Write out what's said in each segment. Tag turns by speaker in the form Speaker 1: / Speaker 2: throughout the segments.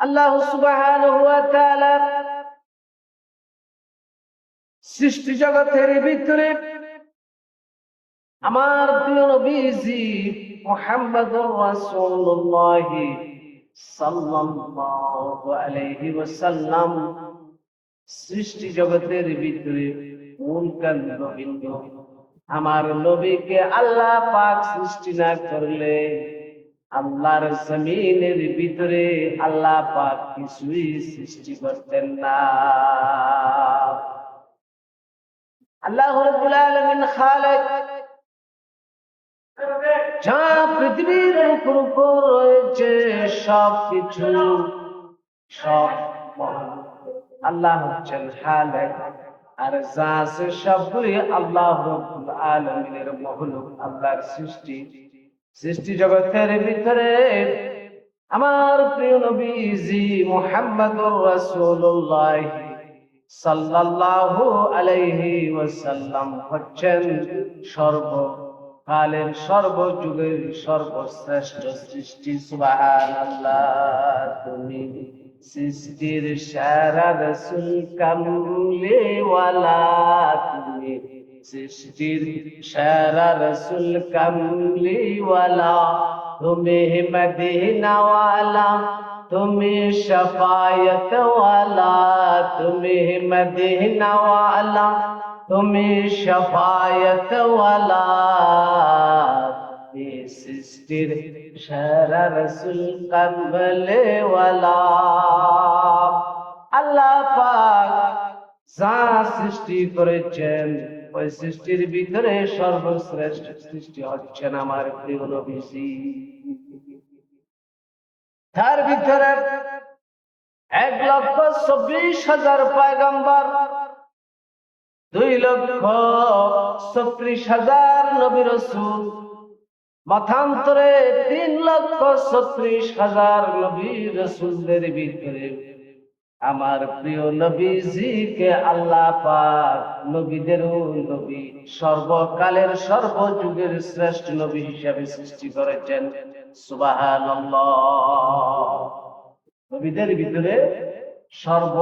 Speaker 1: আল্লাহ সৃষ্টি জগতের ভিতরে আমার প্রিয় নবীজি রাসূলুল্লাহ সাল্লাল্লাহু আলাইহি ওয়াসাল্লাম সৃষ্টি জগতের ভিতরে আমার নবীকে আল্লাহ পাক সৃষ্টি না করলে আল্লাহর জমিনের ভিতরে আল্লাহ পাক কিছুই সৃষ্টি করতেন না। আল্লাহ রাব্বুল আলামিন খালেক যা পৃথিবীর উপর রয়েছে, সব কিছু সব আল্লাহ হচ্ছেন খালেক। আর যা আছে সবগুলি আল্লাহ রাব্বুল আলামিনের মহলুক আল্লাহর সৃষ্টি। সৃষ্টি জগতের ভিতরে আমার প্রিয় নবীজি মোহাম্মদ রাসূলুল্লাহ সাল্লাল্লাহু আলাইহি ওয়াসাল্লাম হচ্ছেন সর্বকালের, সর্বযুগের সর্বশ্রেষ্ঠ সৃষ্টি। সুবহানাল্লাহ, তুমি সৃষ্টির সারা ওয়ালা, তুমি সৃষ্টির সারা রসুল কামলি ওয়ালা তুমি মদিনা ওয়ালা তুমি শফায়ত ওয়ালা তুমি মদিনা ওয়ালা তুমি শফায়ত ওয়ালা তুমি সৃষ্টির সারা রসুল কামলে ওয়ালা আল্লাহ পাক যা সৃষ্টি করেছেন ওই সৃষ্টির ভিতরে সর্বশ্রেষ্ঠ সৃষ্টি হচ্ছেন আমার প্রিয় নবীজি। তার ভিতরে এক লক্ষ চব্বিশ হাজার পয়গম্বর, দুই লক্ষ ছত্রিশ হাজার নবী রসুল মতান্তরে তিন লক্ষ ছত্রিশ হাজার নবী রসুলদের ভিতরে আমার প্রিয় নবীজিকে আল্লাহ পাক নবীদের নবী সর্বকালের সর্বযুগের শ্রেষ্ঠ নবী হিসাবে সৃষ্টি করেছেন। নবীদের ভিতরে সর্ব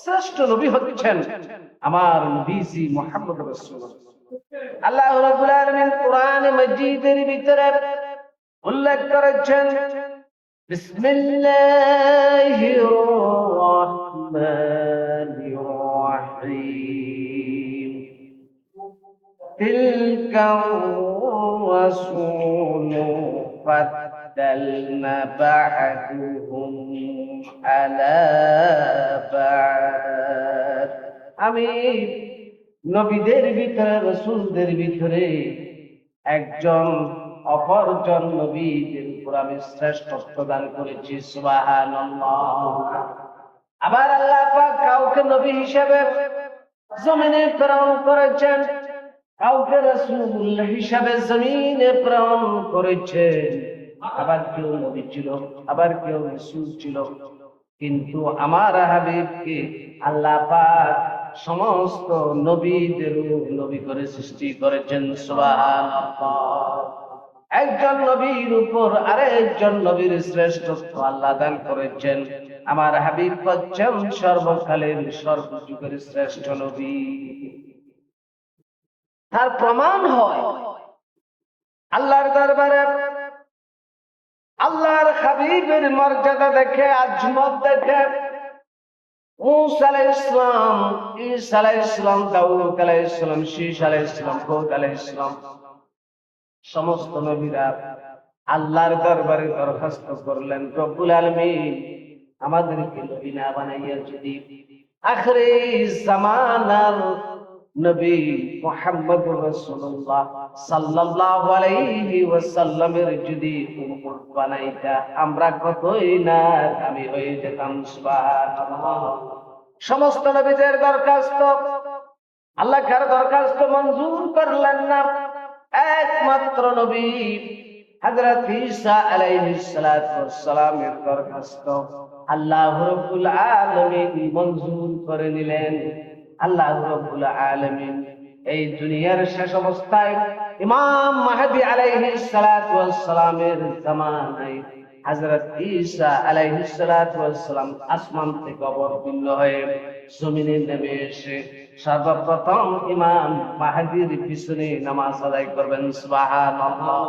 Speaker 1: শ্রেষ্ঠ নবী হচ্ছেন আমার নবীজি মোহাম্মদ আল্লাহ কোরআন মাজিদের ভিতরে উল্লেখ করেছেন, বিসমিল্লাহির الرحمن الرحيم تلك الرسول فضلنا بعدهم على بعد আমি নবীদের ভিতরে রসুলদের ভিতরে একজন অপরজন নবীদের উপর আমি শ্রেষ্ঠত্ব দান করেছি সুবহানাল্লাহ আবার আল্লাহ পাক কাউকে নবী হিসেবে জমিনে প্রেরণ করেছেন, কাউকে রাসূল হিসাবে জমিনে প্রেরণ করেছেন। আবার কেউ নবী ছিল, আবার কেউ রাসূল ছিল। কিন্তু আমার হাবিবকে আল্লাহ পাক সমস্ত নবীদেরও নবী করে সৃষ্টি করেছেন একজন নবীর উপর আরেকজন নবীর শ্রেষ্ঠত্ব আল্লাহ দান করেছেন। আমার হাবিব হচ্ছেন সর্বকালের সর্বযুগের শ্রেষ্ঠ নবী। তার প্রমাণ হয় আল্লাহর দরবারে। আল্লাহর হাবিবের মর্যাদা দেখে আজমত দেখে, মুসা আলাইহিস সালাম, ঈসা দাউদ আলাইহিস সালাম শীশ আলাইহিস সালাম হুদ আলাইহিস সালাম, সমস্ত নবীরা আল্লাহর দরবারে দরখাস্ত করলেন, রব্বুল আলামিন। আমাদেরকে নবী না বানাইয়া যদি আখরে জামানার নবী রাসূলুল্লাহ সাল্লাল্লাহু আলাইহি ওয়াসাল্লামের যদি উম্মত বানাইতা, আমরা কতই না হয়ে যেতাম, সুবহানাল্লাহ। সমস্ত নবীদের দরখাস্ত আল্লাহ কার দরখাস্ত মঞ্জুর করলেন না। একমাত্র নবী হযরত ঈসা আলাইহিস সালাতু ওয়াস সালামের দরখাস্ত। আল্লাহ রাব্বুল আলামিন মঞ্জুর করে নিলেন আল্লাহ রাব্বুল আলামিন এই দুনিয়ার শেষ অবস্থায় ইমাম মাহদি আলাইহিস সালাতু জামানায় হযরত ঈসা আলাইহিস সালাতু সালাম আসমান থেকে অবতীর্ণ হয়ে জমিনে নেমে এসে সর্বপ্রথম ইমাম মাহাদির পিছনে নামাজ আদায় করবেন। সুবহানাল্লাহ।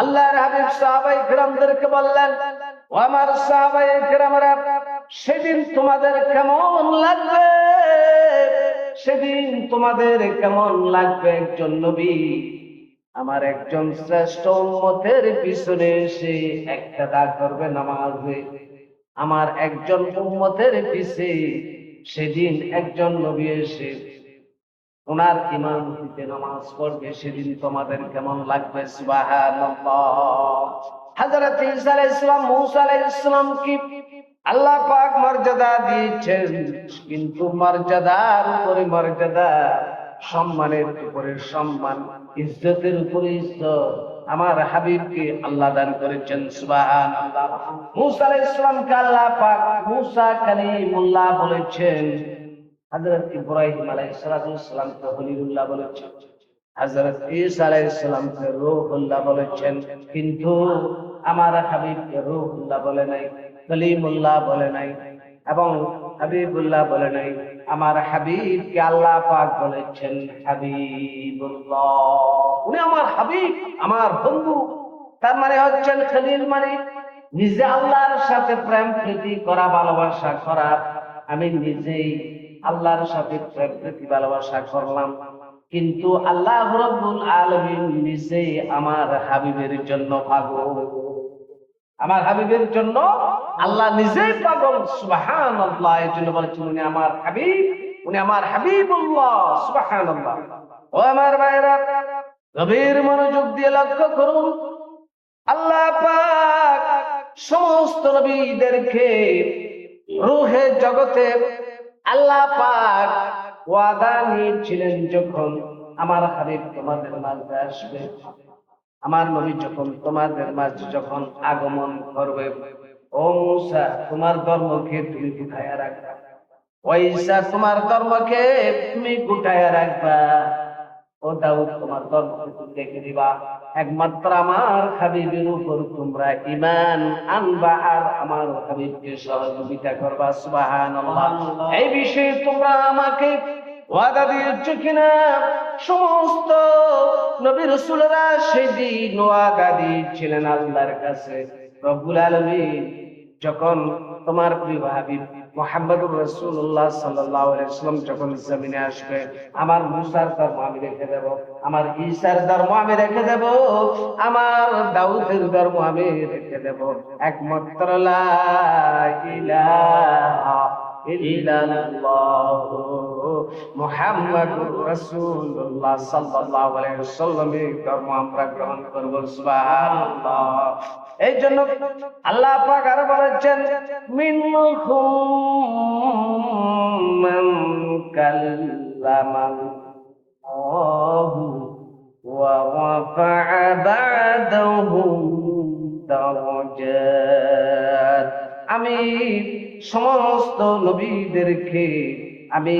Speaker 1: আল্লাহর হাবিব সাহাবাই কিরামদেরকে বললেন আমার সাহাবাই সেদিন তোমাদের কেমন লাগবে? সেদিন তোমাদের কেমন লাগবে একজন নবী? আমার একজন শ্রেষ্ঠ উম্মতের পিছনে এসে একটা দাগ করবে নামাজে আমার একজন উম্মতের পিছে সেদিন একজন নবী এসে ওনার ইমান দিতে নামাজ পড়বে। সেদিন তোমাদের কেমন লাগবে? সুবহানাল্লাহ। হযরত ঈসা আলাইহিস কি আল্লাহ পাক মর্যাদা দিয়েছেন? কিন্তু মর্যাদার উপরে মর্যাদা, সম্মানের উপরে সম্মান, ইজ্জতের উপরে ইজ্জত আমার হাবিবকে আল্লাহ দান করেছেন, সুবহানাল্লাহ। মূসা আলাইহিস আল্লাহ পাক বলেছেন। হযরত ইব্রাহিম আলাইহিস খলিলুল্লাহ বলেছেন। হযরত ঈসা আলাইহিস সালামকে রূহুল্লাহ বলেছেন, কিন্তু আমার হাবিবকে রূহুল্লাহ বলে নাই, কলিমুল্লাহ বলে নাই এবং হাবিবুল্লাহ বলে নাই। আমার হাবিবকে আল্লাহ পাক বলেছেন, হাবিবুল্লাহ। উনি আমার হাবিব, আমার বন্ধু। তার মানে হচ্ছেন খলিল মানে নিজে আল্লাহর সাথে প্রেম প্রীতি করা, ভালোবাসা করা। আমি নিজেই আল্লাহর সাথে প্রেম প্রীতি, ভালোবাসা করলাম। কিন্তু আল্লাহ রব্বুল আলামিন নিজে আমার হাবিবের জন্য পাগল। আমার হাবিবের জন্য আল্লাহ নিজেই পাগল। সুবহানাল্লাহ এর জন্য বলেছেন, উনি আমার হাবিব, উনি আমার হাবিবুল্লাহ, সুবহানাল্লাহ। ও আমার ভাইরা গভীর মনোযোগ দিয়ে লক্ষ্য করুন। আল্লাহ পাক সমস্ত নবীদেরকে রুহে জগতে আল্লাহ পাক ওয়াদা নিয়েছিলেন যখন আমার হাবিব তোমাদের মাঝে আসবে। আমার নবী যখন তোমাদের মাঝে যখন আগমন করবে, ও মুসা, তোমার ধর্মকে তুমি গুটায়া রাখবা। ওইসা তোমার ধর্মকে তুমি গুটায়া রাখবা। ও দাউদ, তোমার ধর্মকে তুমি দেখে দিবা। একমাত্র আমার হাবিবের উপর তোমরা ইমান আনবা আর আমার হাবিবকে সহযোগিতা করবা সুবাহান এই বিষয়ে তোমরা আমাকে ওয়াদা দিয়েছ কিনা? সমস্ত নবী রসুলরা সেদিন ওয়াদা দিয়েছিলেন আল্লাহর কাছে। রব্বুল আলামিন যখন তোমার প্রিয় হাবিব মোহাম্মদুর রসুল্লাহ সাল্লাহ সাল্লাম যখন জমিনে আসবে, আমার মুসার ধর্ম আমি রেখে দেব, আমার ঈশার ধর্ম আমি রেখে দেব, আমার দাউদের ধর্ম আমি রেখে দেব। একমাত্র লা ইলাহা আমরা গ্রহণ করব এই জন্য আল্লাহ পাক আরও বলেছেন মিনহুম মান কাল্লামাল্লাহু ওয়া সমস্ত নবীদেরকে আমি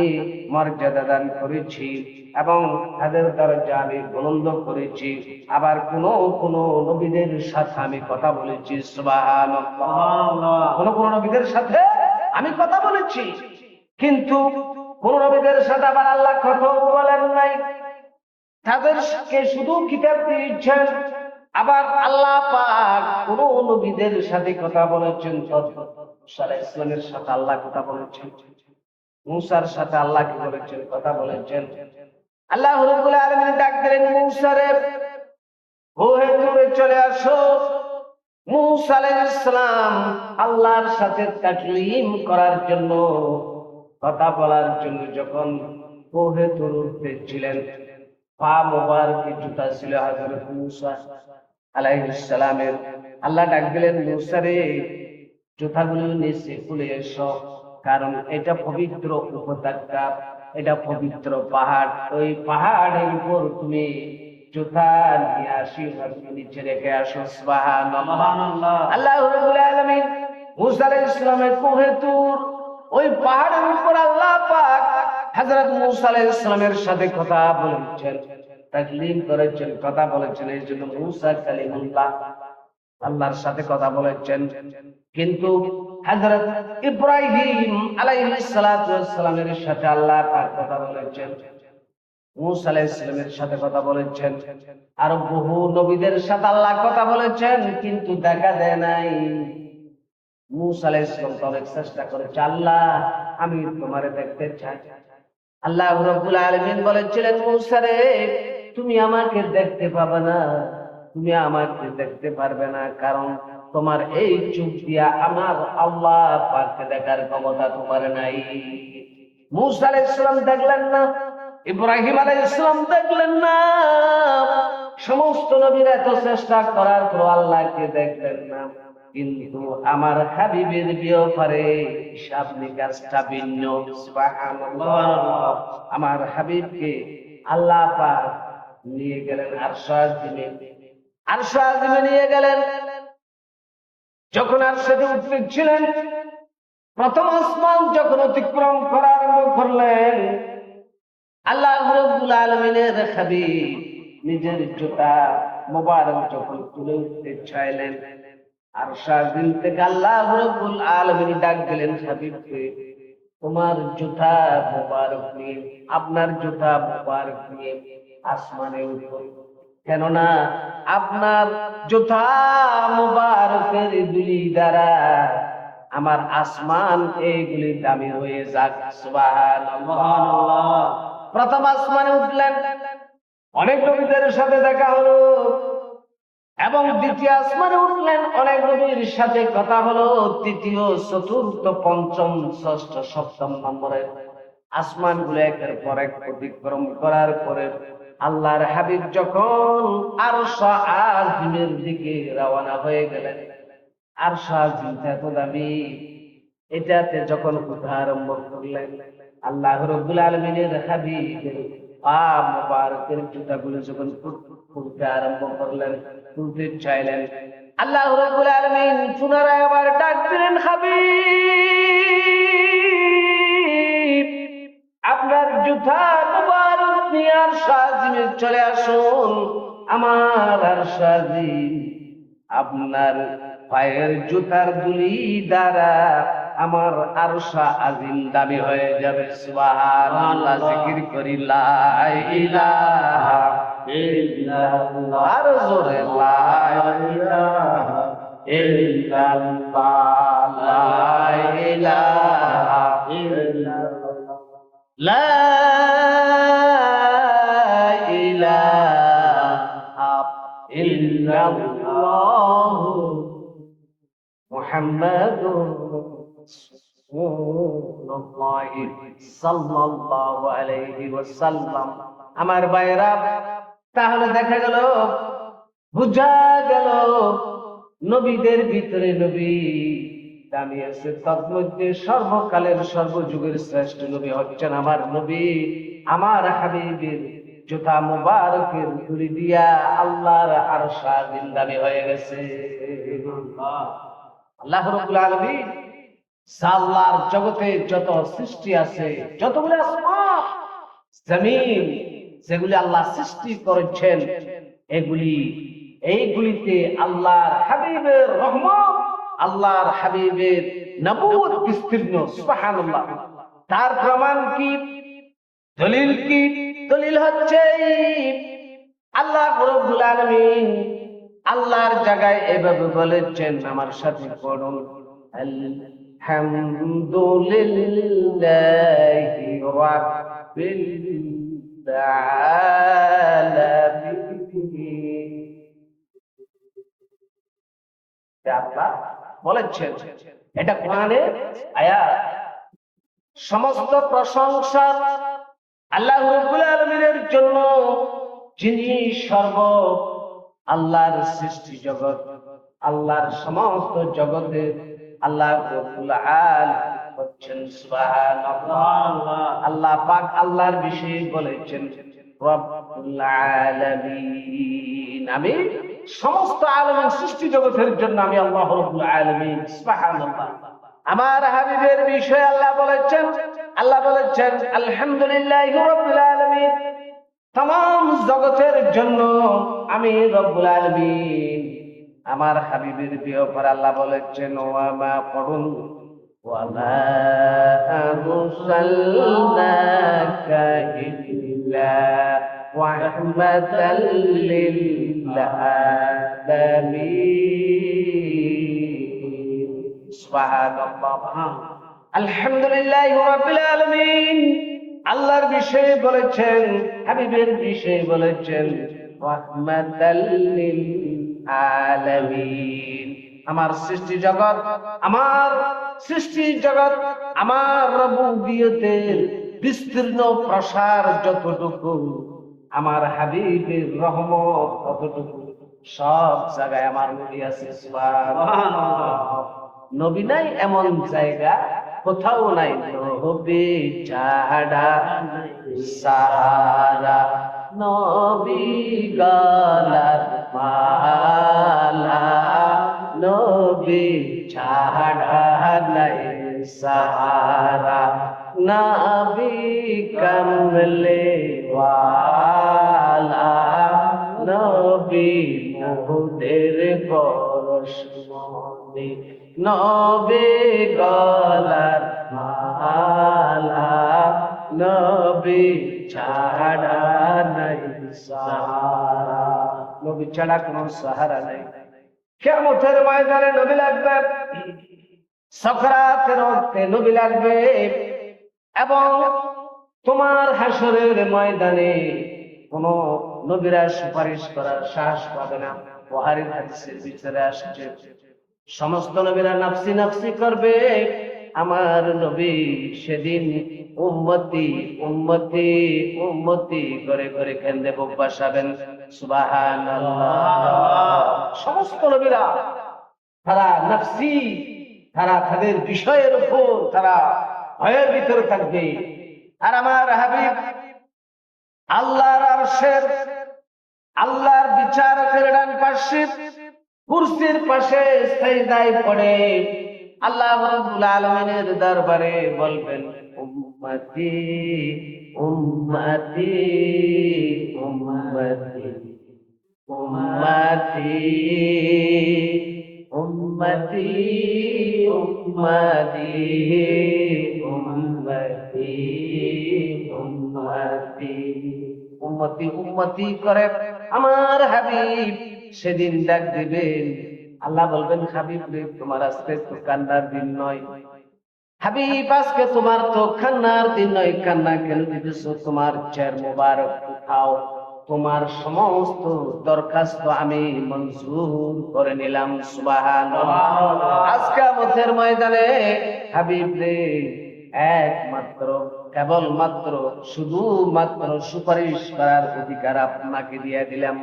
Speaker 1: মর্যাদা দান করেছি এবং তাদের দরজা আমি বুলন্দ করেছি। আবার কোন কোন নবীদের সাথে আমি কথা বলেছি। কোন কোন নবীদের সাথে আমি কথা বলেছি। কিন্তু কোন নবীদের সাথে আবার আল্লাহ কথাও বলেন নাই। তাদেরকে শুধু কিতাব দিয়েছেন। আবার আল্লাহ পাক কোন নবীদের সাথে কথা বলেছেন ইসলামের সাথে আল্লাহ কথা বলেছেন। মুসার সাথে আল্লাহ কি বলেছেন? কথা বলেছেন। আল্লাহ ডাক দিলেন, মুসারে দূরে চলে আসো। আল্লাহর সাথে তাকলিম করার জন্য, কথা বলার জন্য যখন ওহে তুর উঠতে ছিলেন পা মোবারক জুতা ছিল হযরত মুসা আলাইহিস সালামের। আল্লাহ ডাক দিলেন মুসা রে জুতাগুলো নিচে খুলে এসো, কারণ এটা পবিত্র উপত্যকা, এটা পবিত্র পাহাড়। ওই পাহাড়ের উপর তুমি জুতা নিয়ে আসি নিচে রেখে আসো আল্লাহ আলামিন মুসা আলাইহিস সালামের কোহে তুর, ওই পাহাড়ের উপর আল্লাহ পাক হযরত মুসা আলাইহিস সালামের সাথে কথা বলেছেন, তাকলিম করেছেন, কথা বলেছেন এই জন্য মুসা কালিমুল্লাহ আল্লাহর সাথে কথা বলেছেন। কিন্তু হযরত ইব্রাহিম আলাইহিস ওয়াসসালামের সাথে আল্লাহ পাক কথা বলেছেন। মুসা আলাইহিস সাথে কথা বলেছেন। আর বহু নবীদের সাথে আল্লাহ কথা বলেছেন, কিন্তু দেখা দেয় নাই। মুসা আলাইহিস তো অনেক চেষ্টা করেছে, আল্লাহ, আমি তোমারে দেখতে চাই। আল্লাহ রাব্বুল আলামিন বলেছিলেন, মুসা রে, তুমি আমাকে দেখতে পাবে না, তুমি আমাকে দেখতে পারবে না। কারণ তোমার এই চোখ দিয়া আমার আল্লাহ পাককে দেখার ক্ষমতা তোমার নাই। মুসা আলাইহিস সালাম দেখলেন না, ইব্রাহিম আলাইহিস সালাম দেখলেন না। সমস্ত নবীরা এত চেষ্টা করার পর আল্লাহকে দেখলেন না। কিন্তু আমার হাবিবের ব্যাপারে হিসাব নিকাশটা ভিন্ন। আমার হাবিবকে আল্লাহ পাক নিয়ে গেলেন, আরশ আজিমে। আরশ আজিমে নিয়ে গেলেন। যখন আর সাথে উঠতেছিলেন প্রথম আসমান যখন অতিক্রম করা আরম্ভ করলেন, আল্লাহ রব্বুল আলমিনের হাবিব নিজের জুতা মোবারক যখন তুলে উঠতে চাইলেন আর সারাদিন থেকে আল্লাহ রব্বুল আলমিন ডাক দিলেন, হাবিবকে, তোমার জুতা মোবারক নিয়ে, আপনার জুতা মোবারক নিয়ে আসমানে উঠুন কেননা আপনার জুতা মোবারকের দুলি দ্বারা আমার আসমান এইগুলি দামি হয়ে যাক প্রথম আসমানে উঠলেন, অনেক নবীদের সাথে দেখা হলো। এবং দ্বিতীয় আসমানে উঠলেন, অনেক নবীর সাথে কথা হলো। তৃতীয়, চতুর্থ, পঞ্চম, ষষ্ঠ, সপ্তম নম্বরে। আসমানগুলো একের পর এক অতিক্রম করার পরে আল্লাহর হাবিব যখন আর আজিমের দিকে রওনা হয়ে গেলেন আর আজিমটা এত দামি, এটাতে যখন উঠা আরম্ভ করলেন, আল্লাহ রব্বুল আলমিনের জুতাগুলো যখন খুলতে আরম্ভ করলেন খুলতে চাইলেন, আল্লাহ রব্বুল আলমিন পুনরায় আবার ডাক দিলেন, হাবিব, আপনার জুতা নিয়ে আর সাজিমে চলে আসুন। আমার আর সাজিম আপনার পায়ের জুতার দুলি দ্বারা আমার আরশা আজিম দাবি হয়ে যাবে। সুবহানাল্লাহ, জিকির করি আর জোরে লা আমার ভাইরা তাহলে দেখা গেল, বুঝা গেল, নবীদের ভিতরে নবী দামি আছে। তন্মধ্যে সর্বকালের সর্বযুগের শ্রেষ্ঠ নবী হচ্ছেন আমার নবী, আমার হাবিবের জুতা মুবারকের ধুলি দিয়া আল্লাহর আর সাদিন হয়ে গেছে। আল্লাহ রব্বুল আলামিন আল্লাহর জগতে যত সৃষ্টি আছে, যতগুলো আসমান জমিন যেগুলি আল্লাহ সৃষ্টি করেছেন, এগুলি এইগুলিতে আল্লাহর হাবিবের রহমত, আল্লাহর হাবিবের নবুয়ত বিস্তীর্ণ, সুবহানাল্লাহ। তার প্রমাণ কি? দলিল কি? দলিল হচ্ছে আল্লাহ রব্বুল আলামিন আল্লাহর জায়গায় এভাবে বলেছেন আমার সাথে পড়ুন, আলহামদুলিল্লাহি রাব্বিল বলেছেন, এটা কোরআনে সমস্ত প্রশংসা আল্লাহ রব্বুল আলামিনের জন্য যিনি সর্ব আল্লাহর সৃষ্টি জগৎ, আল্লাহর সমস্ত জগতের আল্লাহ রব্বুল আলামিন হচ্ছেন আল্লাহ পাক আল্লাহর বিষয়ে বলেছেন আমি সমস্ত সৃষ্টি জগতের জন্য আমি আল্লাহ রব্বুল আলামিন আমার হাবিবের বিষয়ে আল্লাহ বলেছেন আল্লাহ বলেছেন, আলহামদুলিল্লাহ আলামিন। তাম জগতের জন্য আমি রব্বুল আলমিন। আমার হাবিবের প্রিয় পর আল্লাহ বলেছেন ও আমা পড়ুন وما আলহামদুলিল্লাহ আল্লাহর বিষয়ে বলেছেন, হাবিবের বিষয়ে বলেছেন আমার সৃষ্টি জগৎ, আমার সৃষ্টি জগৎ, আমার বিস্তীর্ণ প্রসার যতটুকু, আমার হাবিবের রহমত ততটুকু, সব জায়গায় আমার নবী আছে। নবী নাই এমন জায়গা কোথাও নাই নবী ছাড়া সাহারা নবী গলার মালা নবী ছাড়া নাই কমলে ওয়ালা নবী নবে গলার মালা, নবী ছাড়া নাই সাহারা। নবী ছাড়া কোনো সাহারা নাই। কেমতের ময়দানে নবী লাগবে সকরাতের রক্তে নবী লাগবে, এবং তোমার হাসরের ময়দানে কোন নবীরা সুপারিশ করার সাহস পাবে না। ওহারির হাদিসের ভিতরে আসছে সমস্ত নবীরা নাফসি নাফসি করবে। আমার নবী সেদিন উম্মতি উম্মতি উম্মতি করে করে কেন্দ্রে বুক বাসাবেন সুবহানাল্লাহ। সমস্ত নবীরা, তারা নাফসি, তারা তাদের বিষয়ের উপর, তারা ভয়ের ভিতরে থাকবে। আর আমার হাবিব, আল্লাহর আরশের, আল্লাহর বিচারকের ডান পাশে কুরসির পাশে সাইদায় পড়ে। আল্লাহ রাব্বুল আলামিনের দরবারে বলবেন উম্মতি উম্মতি উম্মতি উম্মতি উম্মতি উম্মতি উম্মতি উম্মতি উম্মতি করে আমার হাবিব সেদিন ডাক দিবেন। আল্লাহ বলবেন, হাবিব তোমার আজকে তো কান্নার দিন নয়। হাবিব, আজকে তোমার তো কান্নার দিন নয়। কান্না কেন দিতেছ? তোমার চেয়ার মোবারক উঠাও। তোমার সমস্ত দরখাস্ত আমি মঞ্জুর করে নিলাম সুবাহান আজকে আমাদের ময়দানে, হাবিব রে, একমাত্র কেবল মাত্র শুধু মাত্র সুপারিশ করার অধিকার আপনাকে দিয়ে দিলাম।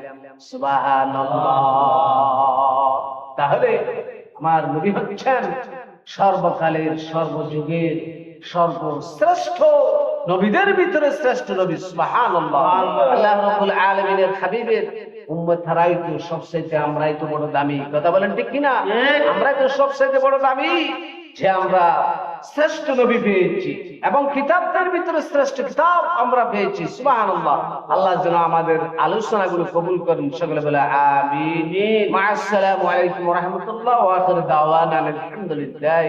Speaker 1: তাহলে আমার নবী হচ্ছেন সর্বকালের সর্বযুগের সর্বশ্রেষ্ঠ নবীদের ভিতরে শ্রেষ্ঠ নবী সুবহানাল্লাহ। আল্লাহ রাব্বুল আলামিনের হাবিবের উম্মত তো সবচাইতে আমরাই তো বড় দামি। কথা বলেন ঠিক কিনা? আমরাই তো সবচাইতে বড় দামি। যে আমরা শ্রেষ্ঠ নবী পেয়েছি এবং কিতাবদের ভিতরে শ্রেষ্ঠ কিতাব আমরা পেয়েছি সুবাহ আল্লাহ যেন আমাদের আলোচনা গুলো কবুল করেন সকলে বলে আমিন। মা আসসালামু আলাইকুম রহমতুল্লাহ আলহামদুলিল্লাহ।